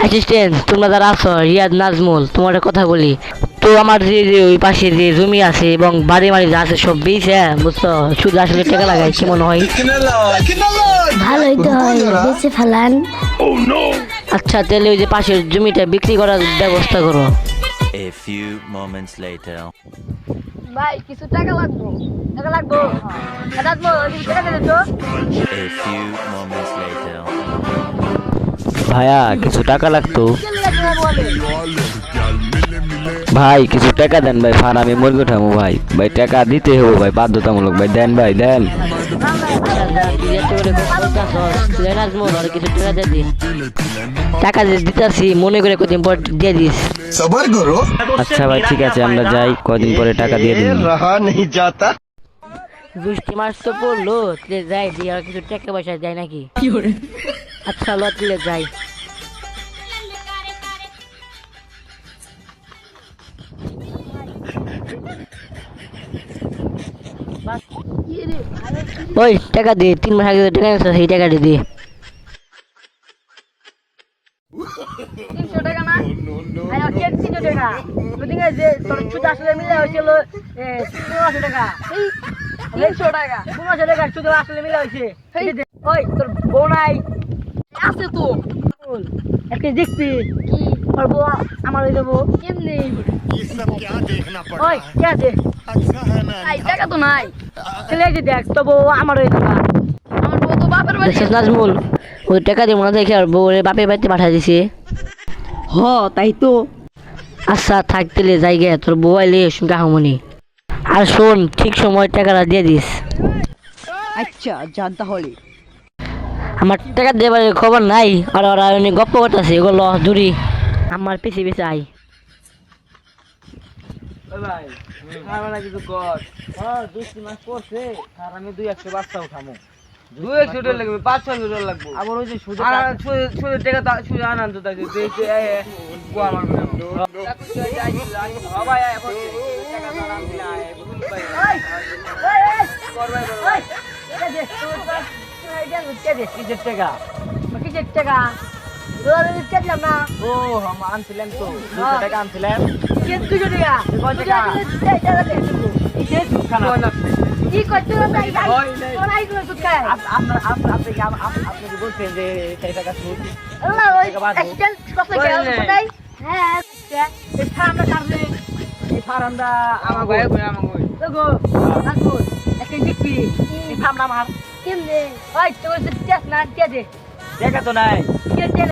Assistant তোমরা যারা আছো রিয়াদ নাজমুল তোমার একটা কথা বলি। তো আমার যে যে ওই পাশে যে জমি আছে এবং বাড়ি বাড়ি যা আছে সব বেচে বুঝছ? শুধু আসলে টাকা লাগাই কি মনে হয়? ভালোই তো হয় বেঁচে ফেলান। আচ্ছা তাহলে ওই যে পাশের জমিটা বিক্রি করার ব্যবস্থা করো। A few moments later. ভাই কিছু টাকা লাগবো? টাকা লাগবো? দে A few moments later. ভাইয়া কিছু টাকা লাগতো। ভাই কিছু টাকা দেন ভাই ফার আমি মুরগি উঠামো ভাই। ভাই টাকা দিতে হব ভাই বাধ্যতামূলক। ভাই দেন ভাই দেন। টাকা দিয়ে দিতেছি মনে করে কদিন পর দিয়ে দিস। আচ্ছা ভাই ঠিক আছে আমরা যাই কদিন পরে টাকা দিয়ে দিন। দুষ্টি মাস তো পড়ল যাই দিয়ে কিছু টাকা পয়সা যায় নাকি? আচ্ছা লতিলে যাই। ওই টাকা দে তিন মাস আগে টাকা নিয়েছিস, সেই টাকাটি দে। তিনশো টাকা না? তিনশো টাকা। যে তোর সুদ আসলে মিলে হয়েছিল পনেরোশো টাকা। তিনশো টাকা পনেরোশো টাকা সুদ আসলে মিলে হয়েছে। ওই তোর আছে তো। একটা দেখবি? কি তোর বউ আমার হয়ে যাব কেমনি? ওই কে আছে? আই টাকা তো নাই। ছেলে এই যে দেখ তো বউ আমার হয়ে যাবা আমার বউ তো বাপের বাড়ি। দেখছিস নাজমুল ওই টাকা দিয়ে মনে দেখে আর বউরে বাপের বাড়িতে দিছে। হ তাই তো। আচ্ছা থাকতে যাই গে তোর বউ আইলে হামনি আর শোন ঠিক সময় টাকাটা দিয়ে দিস। আচ্ছা যান তাহলে। আমার টাকা দেবার খবর নাই আর ওরা গপ্প করতেছে এগুলো দূরি। আমার পিছে পিছে আই ভাই কিছু কর হ্যাঁ মাস আর আমি দুই একশো বাচ্চা উঠামো দুই একশো টাকা লাগবে পাঁচ ছশো লাগবে আবার ওই যে সুদের টাকা আনন্দ আমার। কিসের টাকা কিসের টাকা কেটলাম না ও আনছিলাম তো দুশো টাকা আনছিলাম কে দুশো টাকা কয়? কি আপনি কি বলছেন যে সুদ। হ্যাঁ কাটলে এই আমার গায়ে করে আমার গায়ে একটা এই ফার্মটা আমার কেমনে ওই তোর টেস্ট না কে দে দেখা তো নাই কে দে